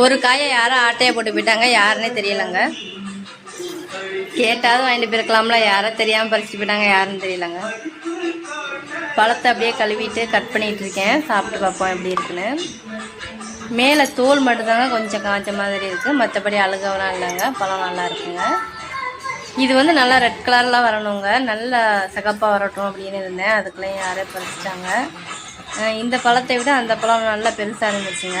ஒரு காயை யாரும் ஆட்டையை போட்டு போயிட்டாங்க யாருன்னே தெரியலங்க. கேட்டாவது வாங்கிட்டு போயிருக்கலாம்ல யாரோ தெரியாமல் பறிச்சுட்டு போயிட்டாங்க யாருன்னு தெரியலங்க. பழத்தை அப்படியே கழுவிட்டு கட் பண்ணிட்டு இருக்கேன். சாப்பிட்டு பார்ப்போம் எப்படி இருக்குன்னு. மேலே தோல் மட்டும்தாங்க கொஞ்சம் காய்ச்ச மாதிரி இருக்குது மற்றபடி அழுகவெல்லாம் இல்லைங்க. பழம் நல்லா இருக்குங்க. இது வந்து நல்லா ரெட் கலர்லாம் வரணுங்க. நல்லா சகப்பாக வரட்டும் அப்படின்னு இருந்தேன். அதுக்குள்ளேயும் யாரே பறிச்சிட்டாங்க. இந்த பழத்தை விட அந்த பழம் நல்லா பெருசாக இருந்துச்சுங்க.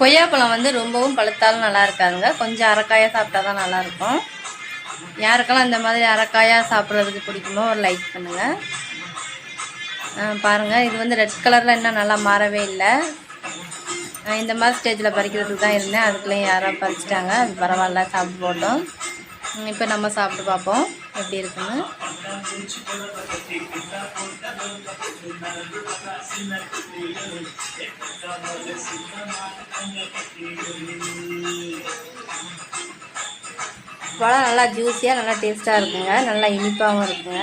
கொய்யாப்பழம் வந்து ரொம்பவும் பழுத்தாலும் நல்லா இருக்காதுங்க. கொஞ்சம் அரைக்காயாக சாப்பிட்டா தான் நல்லா இருக்கும். யாருக்கெல்லாம் இந்த மாதிரி அரைக்காயாக சாப்பிட்றதுக்கு பிடிக்குமோ ஒரு லைக் பண்ணுங்கள் பாருங்கள் இது வந்து ரெட் கலரில் இன்னும் நல்லா மாறவே இல்லை. இந்த மாதிரி ஸ்டேஜில் பறிக்கிறதுக்கு தான் இருந்தேன். அதுக்குள்ளேயும் யாரோ பறிச்சிட்டாங்க. அது பரவாயில்ல சாப்பிட்டு போட்டோம். இப்போ நம்ம சாப்பிட்டு பார்ப்போம். எப்படி இருக்குன்னு. பழம் நல்லா ஜூஸியாக நல்லா டேஸ்ட்டாக இருக்குங்க. நல்லா இனிப்பாகவும் இருக்குங்க.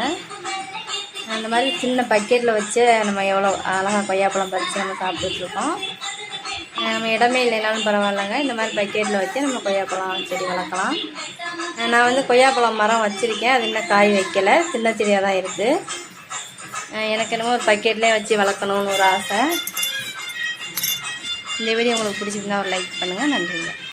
அந்த மாதிரி சின்ன பக்கெட்டில் வச்சு நம்ம எவ்வளோ அழகாக கொய்யாப்பழம் பறித்து நம்ம சாப்பிட்டுட்ருக்கோம். நம்ம இடமே இல்லைனாலும் பரவாயில்லைங்க. இந்த மாதிரி பக்கெட்டில் வச்சு நம்ம கொய்யாப்பழம் செடி வளர்க்கலாம். நான் வந்து கொய்யாப்பழம் மரம் வச்சுருக்கேன். அது இன்னும் காய் வைக்கலை. சின்ன செடியாக தான் இருக்குது எனக்கு என்னமோ ஒரு பக்கெட்லேயே வச்சு வளர்க்கணும்னு ஒரு ஆசை. இந்த வீடியோ உங்களுக்கு பிடிச்சிருந்தா ஒரு லைக் பண்ணுங்கள் நன்றிங்க.